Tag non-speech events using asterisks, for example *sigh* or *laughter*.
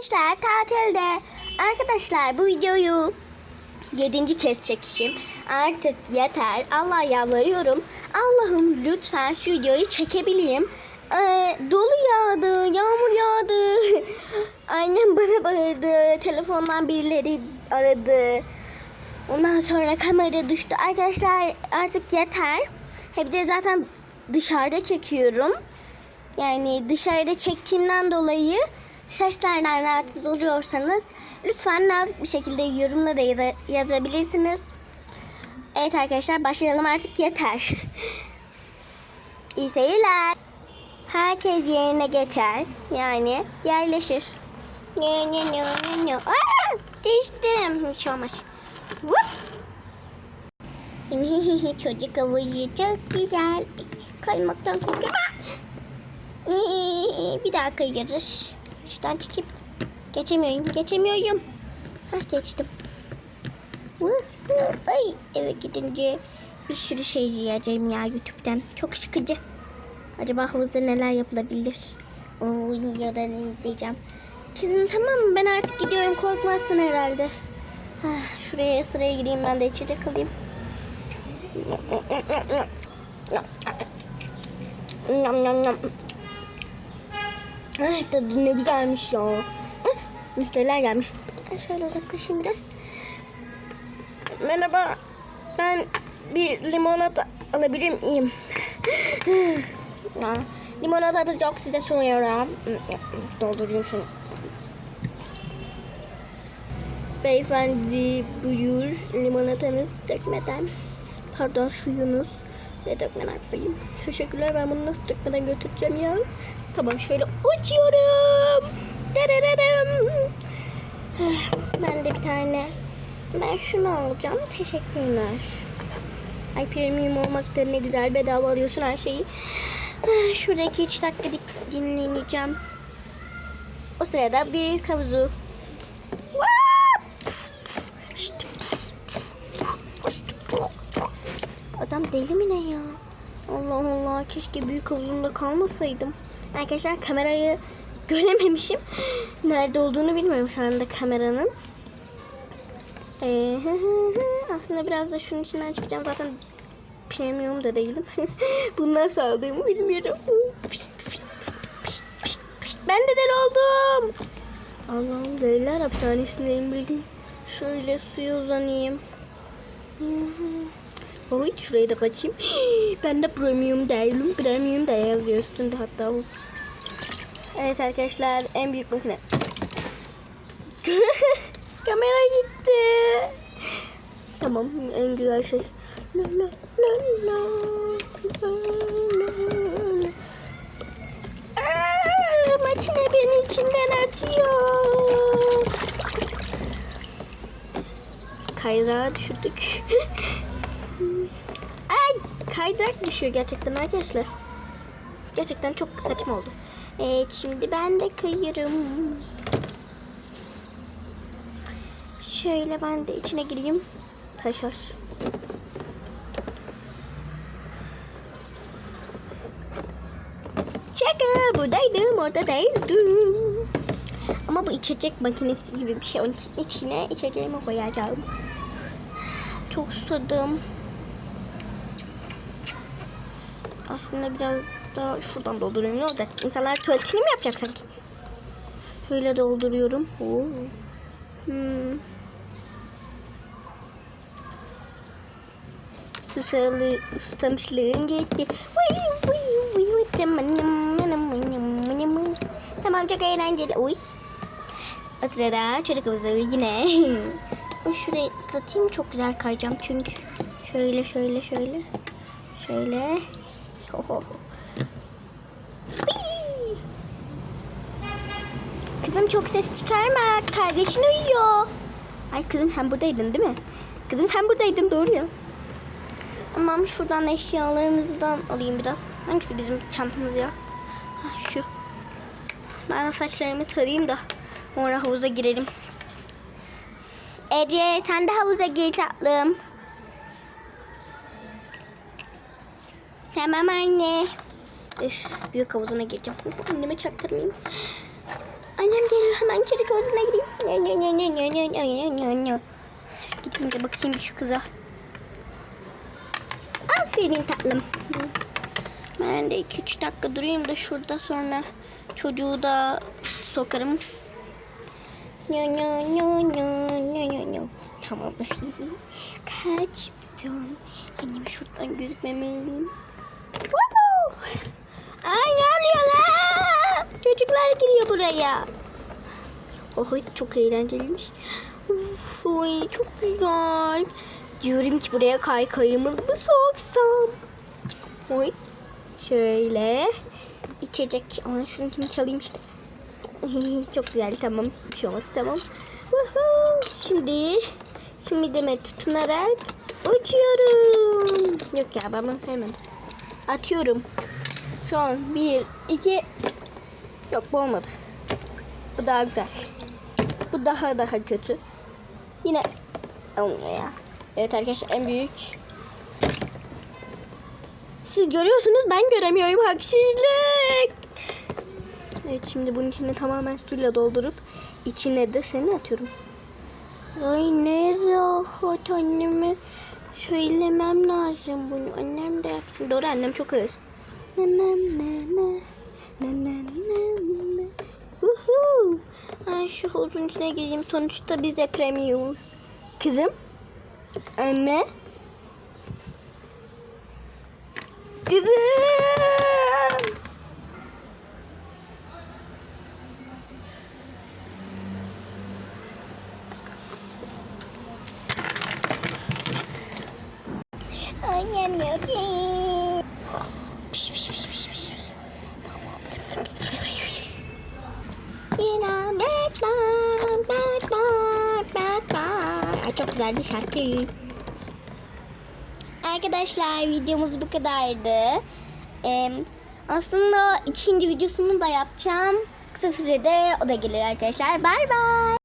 Gençler tatilde. Arkadaşlar bu videoyu yedinci kez çekişim. Artık yeter. Allah yalvarıyorum. Allah'ım lütfen şu videoyu çekebileyim. Ee, dolu yağdı, yağmur yağdı. *laughs* Annem bana bağırdı. Telefondan birileri aradı. Ondan sonra kamera düştü. Arkadaşlar artık yeter. Hep de zaten dışarıda çekiyorum. Yani dışarıda çektiğimden dolayı seslerden rahatsız oluyorsanız lütfen nazik bir şekilde yorumla da yaza- yazabilirsiniz. Evet arkadaşlar başlayalım artık yeter. *laughs* İyi seyirler. Herkes yerine geçer. Yani yerleşir. Ne ne ne ne ne. Aa, düştüm. Hiç olmaz. *laughs* Çocuk havuzu çok güzel. Kaymaktan korkuyorum. *laughs* Bir daha kayıyoruz. Şuradan çıkayım. Geçemiyorum, geçemiyorum. Hah geçtim. Ay eve gidince bir sürü şey izleyeceğim ya YouTube'dan. Çok sıkıcı. Acaba havuzda neler yapılabilir? O videodan izleyeceğim. Kızım tamam mı? Ben artık gidiyorum. Korkmazsın herhalde. Hah, şuraya sıraya gireyim ben de içecek alayım. Nam nam nam. Ay tadı ne güzelmiş ya. Müşteriler gelmiş. Şöyle uzaklaşayım biraz. Merhaba. Ben bir limonata alabilir miyim? Limonatamız yok size soruyorum. Doldurayım şunu. Beyefendi buyur limonatanız dökmeden. Pardon suyunuz ve dökmeden koyayım. Teşekkürler ben bunu nasıl dökmeden götüreceğim ya. Tamam şöyle uçuyorum. Darararım. Ah, Ben de bir tane ben şunu alacağım. Teşekkürler. Ay premium olmak da ne güzel bedava alıyorsun her şeyi. Ah, Şuradaki 3 dakika dinleneceğim. O sırada bir havuzu. Deli mi ne ya? Allah Allah keşke büyük havuzunda kalmasaydım. Arkadaşlar kamerayı görememişim. *gasps* Nerede olduğunu bilmiyorum şu anda kameranın. *laughs* Aslında biraz da şunun içinden çıkacağım. Zaten premium da değilim. *laughs* Bunu nasıl aldığımı bilmiyorum. Ben de deli oldum. Allah'ım deliler hapishanesindeyim bildin. Şöyle suya uzanayım. Oy şurayı da kaçayım. *gasps* Ben de premium değilim. Premium da yazıyor üstünde hatta. Evet arkadaşlar en büyük makine. *laughs* Kamera gitti. Tamam en güzel şey. La makine beni içinden atıyor. Kaydırağa düşürdük. *laughs* Ay kaydırak düşüyor gerçekten arkadaşlar. Gerçekten çok saçma oldu. Evet şimdi ben de kayıyorum. Şöyle ben de içine gireyim. Taşar. Şaka buradaydım orada değildim. Ama bu içecek makinesi gibi bir şey. Onun için içine içeceğimi koyacağım. Çok susadım. Aslında biraz daha şuradan doldurayım ne olacak? İnsanlar tuvaletini mi yapacak sanki? Şöyle dolduruyorum. Oo. Hmm. Susalı, susamışlığım gitti. Tamam çok eğlenceli. Uy. O sırada çocuk havuzu yine. *laughs* Ay, Şurayı ıslatayım çok güzel kayacağım çünkü. Şöyle şöyle şöyle. Şöyle. Kızım çok ses çıkarma. Kardeşin uyuyor. Ay kızım sen buradaydın değil mi? Kızım sen buradaydın doğru ya. Tamam şuradan eşyalarımızdan alayım biraz. Hangisi bizim çantamız ya? Ha, şu. Ben de saçlarımı tarayayım da sonra havuza girelim. Ece sen de havuza gir tatlım. Tamam anne. Üf, büyük havuzuna gireceğim. Anneme çaktırmayayım. Annem geliyor hemen çocuk havuzuna gireyim. Gidince bakayım şu kıza. Aferin tatlım. Ben de 2-3 dakika durayım da şurada sonra çocuğu da sokarım. Tamamdır. Kaçtım. Benim şuradan gözükmemeliyim. Ay ne oluyor lan? Çocuklar giriyor buraya. Oh çok eğlenceliymiş. Oy çok güzel. Diyorum ki buraya kaykayımı mı soksam? Oy. Şöyle. içecek. Ama şununkini çalayım işte. *laughs* çok güzel tamam. Bir şey olmaz tamam. Woohoo! Şimdi simidime tutunarak uçuyorum. Yok ya ben bunu sevmedim. Atıyorum. Son bir, iki. Yok bu olmadı. Bu daha güzel. Bu daha daha kötü. Yine olmuyor ya. Evet arkadaşlar en büyük. Siz görüyorsunuz ben göremiyorum. Haksızlık. Evet şimdi bunun içine tamamen suyla doldurup içine de seni atıyorum. Ay ne rahat anneme söylemem lazım bunu. Annem yapsın. Doğru annem çok ağır. Na na na na. Na na na na. Woohoo. Ay şu havuzun içine gireyim. Sonuçta biz de premiumuz. Kızım. Anne. Kızım. Annem yok. Yine Batman, Batman, Batman. Ay, çok güzel bir şarkı. Arkadaşlar videomuz bu kadardı. Ee, aslında ikinci videosunu da yapacağım. Kısa sürede o da gelir arkadaşlar. Bay bay.